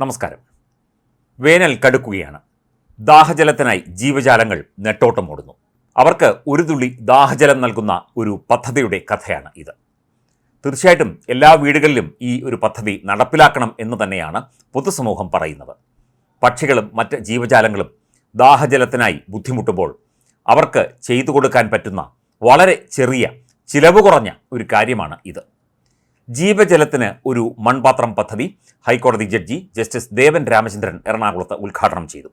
നമസ്കാരം. വേനൽ കടുക്കുകയാണ്. ദാഹജലത്തിനായി ജീവജാലങ്ങൾ നെട്ടോട്ടമോടുന്നു. അവർക്ക് ഒരു തുള്ളി ദാഹജലം നൽകുന്ന ഒരു പദ്ധതിയുടെ കഥയാണ് ഇത്. തീർച്ചയായിട്ടും എല്ലാ വീടുകളിലും ഈ ഒരു പദ്ധതി നടപ്പിലാക്കണം എന്ന് തന്നെയാണ് പൊതുസമൂഹം പറയുന്നത്. പക്ഷികളും മറ്റ് ജീവജാലങ്ങളും ദാഹജലത്തിനായി ബുദ്ധിമുട്ടുമ്പോൾ അവർക്ക് ചെയ്തു കൊടുക്കാൻ പറ്റുന്ന വളരെ ചെറിയ ചിലവ് കുറഞ്ഞ ഒരു കാര്യമാണ് ഇത്. ജീവജലത്തിന് ഒരു മൺപാത്രം പദ്ധതി ഹൈക്കോടതി ജഡ്ജി ജസ്റ്റിസ് ദേവൻ രാമചന്ദ്രൻ എറണാകുളത്ത് ഉദ്ഘാടനം ചെയ്തു.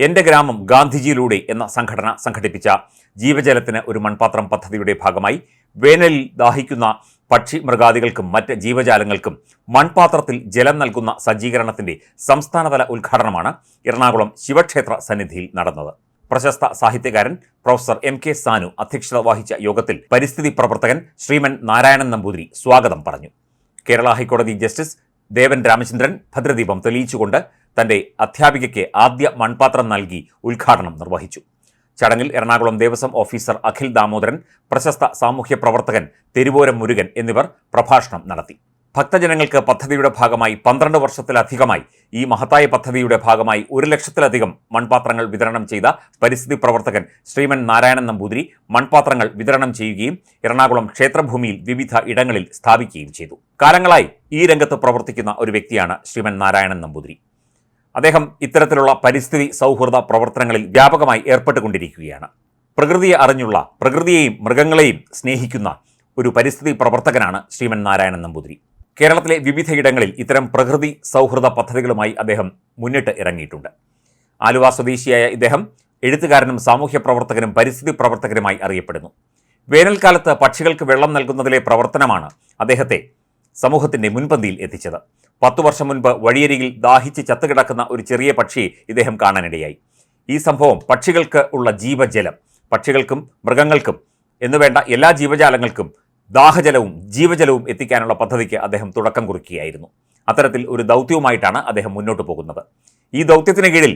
എന്റെ ഗ്രാമം ഗാന്ധിജിയിലൂടെ എന്ന സംഘടന സംഘടിപ്പിച്ച ജീവജലത്തിന് ഒരു മൺപാത്രം പദ്ധതിയുടെ ഭാഗമായി വേനലിൽ ദാഹിക്കുന്ന പക്ഷി മൃഗാദികൾക്കും മറ്റ് ജീവജാലങ്ങൾക്കും മൺപാത്രത്തിൽ ജലം നൽകുന്ന സജ്ജീകരണത്തിന്റെ സംസ്ഥാനതല ഉദ്ഘാടനമാണ് എറണാകുളം ശിവക്ഷേത്ര സന്നിധിയിൽ നടന്നത്. പ്രശസ്ത സാഹിത്യകാരൻ പ്രൊഫസർ എം കെ സാനു അധ്യക്ഷത വഹിച്ച യോഗത്തിൽ പരിസ്ഥിതി പ്രവർത്തകൻ ശ്രീമൻ നാരായണൻ നമ്പൂതിരി സ്വാഗതം പറഞ്ഞു. കേരള ഹൈക്കോടതി ജസ്റ്റിസ് ദേവൻ രാമചന്ദ്രൻ ഭദ്രദീപം തെളിയിച്ചുകൊണ്ട് തന്റെ അധ്യാപികയ്ക്ക് ആദ്യ മൺപാത്രം നൽകി ഉദ്ഘാടനം നിർവഹിച്ചു. ചടങ്ങിൽ എറണാകുളം ദേവസ്വം ഓഫീസർ അഖിൽ ദാമോദരൻ പ്രശസ്ത സാമൂഹ്യ പ്രവർത്തകൻ തെരുവോരം മുരുകൻ എന്നിവർ പ്രഭാഷണം നടത്തി. ഭക്തജനങ്ങൾക്ക് പദ്ധതിയുടെ ഭാഗമായി പന്ത്രണ്ട് വർഷത്തിലധികമായി ഈ മഹത്തായ പദ്ധതിയുടെ ഭാഗമായി ഒരു ലക്ഷത്തിലധികം മൺപാത്രങ്ങൾ വിതരണം ചെയ്ത പരിസ്ഥിതി പ്രവർത്തകൻ ശ്രീമൻ നാരായണൻ നമ്പൂതിരി മൺപാത്രങ്ങൾ വിതരണം ചെയ്യുകയും എറണാകുളം ക്ഷേത്രഭൂമിയിൽ വിവിധ ഇടങ്ങളിൽ സ്ഥാപിക്കുകയും ചെയ്തു. കാലങ്ങളായി ഈ രംഗത്ത് പ്രവർത്തിക്കുന്ന ഒരു വ്യക്തിയാണ് ശ്രീമൻ നാരായണൻ നമ്പൂതിരി. അദ്ദേഹം ഇത്തരത്തിലുള്ള പരിസ്ഥിതി സൗഹൃദ പ്രവർത്തനങ്ങളിൽ വ്യാപകമായി ഏർപ്പെട്ടുകൊണ്ടിരിക്കുകയാണ്. പ്രകൃതിയെ അറിഞ്ഞുള്ള പ്രകൃതിയെയും മൃഗങ്ങളെയും സ്നേഹിക്കുന്ന ഒരു പരിസ്ഥിതി പ്രവർത്തകനാണ് ശ്രീമൻ നാരായണൻ നമ്പൂതിരി. കേരളത്തിലെ വിവിധയിടങ്ങളിൽ ഇത്തരം പ്രകൃതി സൗഹൃദ പദ്ധതികളുമായി അദ്ദേഹം മുന്നിട്ട് ഇറങ്ങിയിട്ടുണ്ട്. ആലുവ സ്വദേശിയായ ഇദ്ദേഹം എഴുത്തുകാരനും സാമൂഹ്യ പ്രവർത്തകനും പരിസ്ഥിതി പ്രവർത്തകനുമായി അറിയപ്പെടുന്നു. വേനൽക്കാലത്ത് പക്ഷികൾക്ക് വെള്ളം നൽകുന്നതിലെ പ്രവർത്തനമാണ് അദ്ദേഹത്തെ സമൂഹത്തിന്റെ മുൻപന്തിയിൽ എത്തിച്ചത്. പത്തു വർഷം മുൻപ് വഴിയരികിൽ ദാഹിച്ച് ചത്തുകിടക്കുന്ന ഒരു ചെറിയ പക്ഷിയെ ഇദ്ദേഹം കാണാനിടയായി. ഈ സംഭവം പക്ഷികൾക്ക് ഉള്ള ജീവജലം പക്ഷികൾക്കും മൃഗങ്ങൾക്കും എന്നുവേണ്ട എല്ലാ ജീവജാലങ്ങൾക്കും ദാഹജലവും ജീവജലവും എത്തിക്കാനുള്ള പദ്ധതിക്ക് അദ്ദേഹം തുടക്കം കുറിക്കുകയായിരുന്നു. അത്തരത്തിൽ ഒരു ദൗത്യവുമായിട്ടാണ് അദ്ദേഹം മുന്നോട്ട് പോകുന്നത്. ഈ ദൗത്യത്തിന് കീഴിൽ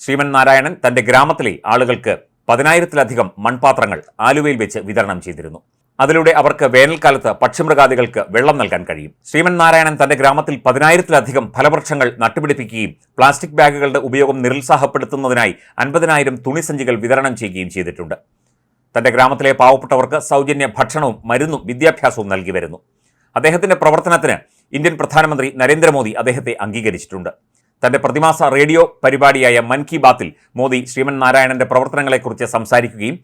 ശ്രീമൻ നാരായണൻ തന്റെ ഗ്രാമത്തിലെ ആളുകൾക്ക് പതിനായിരത്തിലധികം മൺപാത്രങ്ങൾ ആലുവയിൽ വെച്ച് വിതരണം ചെയ്തിരുന്നു. അതിലൂടെ അവർക്ക് വേനൽക്കാലത്ത് പക്ഷിമൃഗാദികൾക്ക് വെള്ളം നൽകാൻ കഴിയും. ശ്രീമൻ നാരായണൻ തന്റെ ഗ്രാമത്തിൽ പതിനായിരത്തിലധികം ഫലവൃക്ഷങ്ങൾ നട്ടുപിടിപ്പിക്കുകയും പ്ലാസ്റ്റിക് ബാഗുകളുടെ ഉപയോഗം നിരുത്സാഹപ്പെടുത്തുന്നതിനായി അൻപതിനായിരം തുണിസഞ്ചികൾ വിതരണം ചെയ്യുകയും ചെയ്തിട്ടുണ്ട്. തന്റെ ഗ്രാമത്തിലെ പാവപ്പെട്ടവർക്ക് സൗജന്യ ഭക്ഷണവും മരുന്നും വിദ്യാഭ്യാസവും നൽകി വരുന്നു. അദ്ദേഹത്തിന്റെ പ്രവർത്തനത്തിന് ഇന്ത്യൻ പ്രധാനമന്ത്രി നരേന്ദ്രമോദി അദ്ദേഹത്തെ അംഗീകരിച്ചിട്ടുണ്ട്. തന്റെ പ്രതിമാസ റേഡിയോ പരിപാടിയായ മൻ കി ബാത്തിൽ മോദി ശ്രീമൻ നാരായണന്റെ പ്രവർത്തനങ്ങളെക്കുറിച്ച് സംസാരിക്കുകയും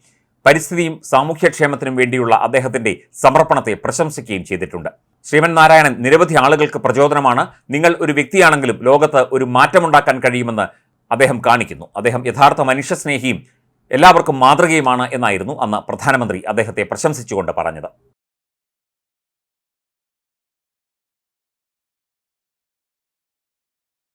പരിസ്ഥിതിയും സാമൂഹ്യക്ഷേമത്തിനും വേണ്ടിയുള്ള അദ്ദേഹത്തിന്റെ സമർപ്പണത്തെ പ്രശംസിക്കുകയും ചെയ്തിട്ടുണ്ട്. ശ്രീമൻ നാരായണൻ നിരവധി ആളുകൾക്ക് പ്രചോദനമാണ്. നിങ്ങൾ ഒരു വ്യക്തിയാണെങ്കിലും ലോകത്ത് ഒരു മാറ്റമുണ്ടാക്കാൻ കഴിയുമെന്ന് അദ്ദേഹം കാണിക്കുന്നു. അദ്ദേഹം യഥാർത്ഥ മനുഷ്യസ്നേഹിയും എല്ലാവർക്കും മാതൃകയുമാണ് എന്നായിരുന്നു അന്ന് പ്രധാനമന്ത്രി അദ്ദേഹത്തെ പ്രശംസിച്ചുകൊണ്ട് പറഞ്ഞത്